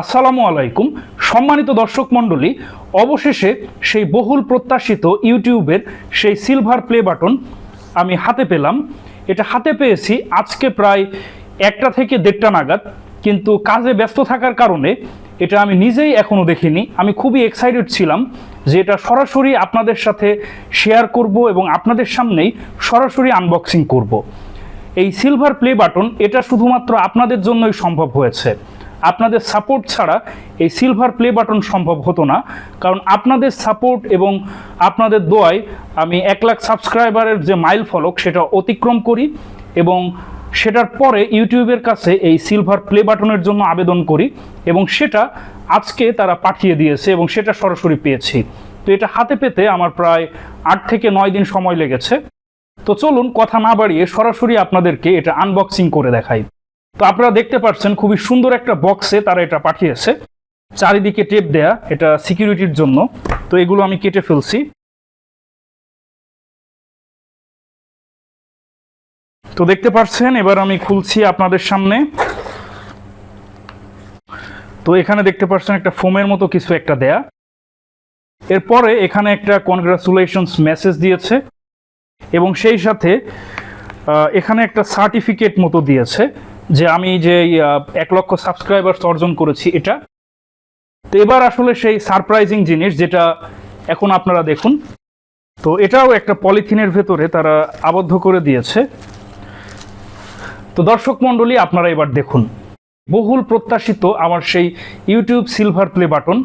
আসসালামু আলাইকুম। সম্মানিত দর্শক মণ্ডলী, অবশেষে সেই বহুল প্রত্যাশিত ইউটিউবের সেই সিলভার প্লে বাটন আমি হাতে পেলাম। এটা হাতে পেয়েছি আজকে প্রায় একটা থেকে দেড়টা নাগাদ, কিন্তু কাজে ব্যস্ত থাকার কারণে এটা আমি নিজেই এখনও দেখিনি। আমি খুবই এক্সাইটেড ছিলাম যে এটা সরাসরি আপনাদের সাথে শেয়ার করব এবং আপনাদের সামনেই সরাসরি আনবক্সিং করব। এই সিলভার প্লে বাটন এটা শুধুমাত্র আপনাদের জন্যই সম্ভব হয়েছে। আপনাদের সাপোর্ট ছাড়া এই সিলভার প্লে বাটন সম্ভব হতো না। কারণ আপনাদের সাপোর্ট এবং আপনাদের দোয়ায় আমি এক লাখ সাবস্ক্রাইবারের যে মাইল ফলক সেটা অতিক্রম করি এবং সেটার পরে ইউটিউবের কাছে এই সিলভার প্লে বাটনের জন্য আবেদন করি এবং সেটা আজকে তারা পাঠিয়ে দিয়েছে এবং সেটা সরাসরি পেয়েছি। তো এটা হাতে পেতে আমার প্রায় আট থেকে নয় দিন সময় লেগেছে। তো চলুন কথা না বাড়িয়ে সরাসরি আপনাদেরকে এটা আনবক্সিং করে দেখাই। তো আপনারা দেখতে পাচ্ছেন খুবই সুন্দর একটা বক্সে তারা এটা পাঠিয়েছে। চারিদিকে টেপ দেয়া, এটা সিকিউরিটির জন্য। তো এগুলো আমি কেটে ফেলছি। তো দেখতে পাচ্ছেন, এবার আমি খুলছি আপনাদের সামনে। তো এখানে দেখতে পাচ্ছেন একটা ফোমের মতো কিছু একটা দেয়া। এরপরে এখানে একটা কনগ্রাচুলেশনস মেসেজ দিয়েছে। এবং সেই সাথে এখানে একটা সার্টিফিকেট মতো দিয়েছে যে আমি যে এক লক্ষ সাবস্ক্রাইবার অর্জন করেছি এটা। তো এবার আসলে সেই সারপ্রাইজিং জিনিস যেটা এখন আপনারা দেখুন। তো এটাও একটা পলিথিনের ভেতরে তারা আবদ্ধ করে দিয়েছে। তো দর্শক মণ্ডলী, আপনারা এবার দেখুন। বহুল প্রত্যাশিত আমার সেই ইউটিউব সিলভার প্লে বাটন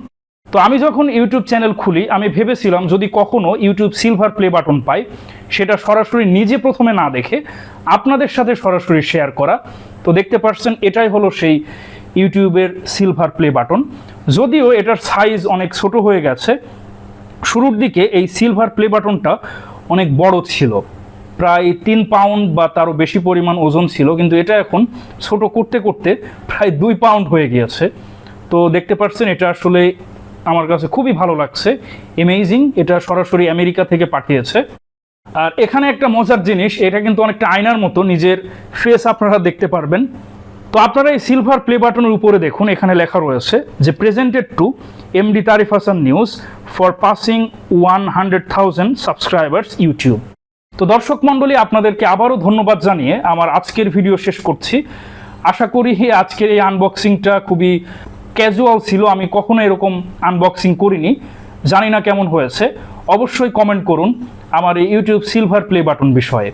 তো আমি যখন ইউটিউব চ্যানেল খুলি, আমি ভেবেছিলাম যদি কখনো ইউটিউব সিলভার প্লে বাটন পাই, সেটা সরাসরি নিজে প্রথমে না দেখে আপনাদের সাথে সরাসরি শেয়ার করা। তো দেখতে পাচ্ছেন এটাই হলো সেই ইউটিউবের সিলভার প্লে বাটন যদিও এটার সাইজ অনেক ছোট হয়ে গেছে, শুরুর দিকে এই সিলভার প্লে বাটনটা অনেক বড় ছিল। প্রায় তিন পাউন্ড বা তারও বেশি পরিমাণ ওজন ছিল, কিন্তু এটা এখন ছোট করতে করতে প্রায় দুই পাউন্ড হয়ে গিয়েছে। তো দেখতে পাচ্ছেন এটা আসলে আমার কাছে খুবই ভালো লাগছে। এমেজিং এটা সরাসরি আমেরিকা থেকে পাঠিয়েছে। আর এখানে একটা মজার জিনিস, এটা কিন্তু অনেকটা আয়নার মতো, নিজের ফেস আপনারা দেখতে পারবেন। তো আপনারা এই সিলভার প্লে বাটনের উপরে দেখুন, এখানে লেখা রয়েছে যে presented to MD Tarif Hasan news for passing one hundred thousand subscribers YouTube তো দর্শক মণ্ডলী, আপনাদেরকে আবারও ধন্যবাদ জানিয়ে আমার আজকের ভিডিও শেষ করছি। আশা করি আজকের এই আনবক্সিংটা খুবই ক্যাজুয়াল ছিল, আমি কখনো এরকম আনবক্সিং করিনি। জানি না কেমন হয়েছে। অবশ্যই কমেন্ট করুন আমার ইউটিউব সিলভার প্লে বাটন বিষয়ে।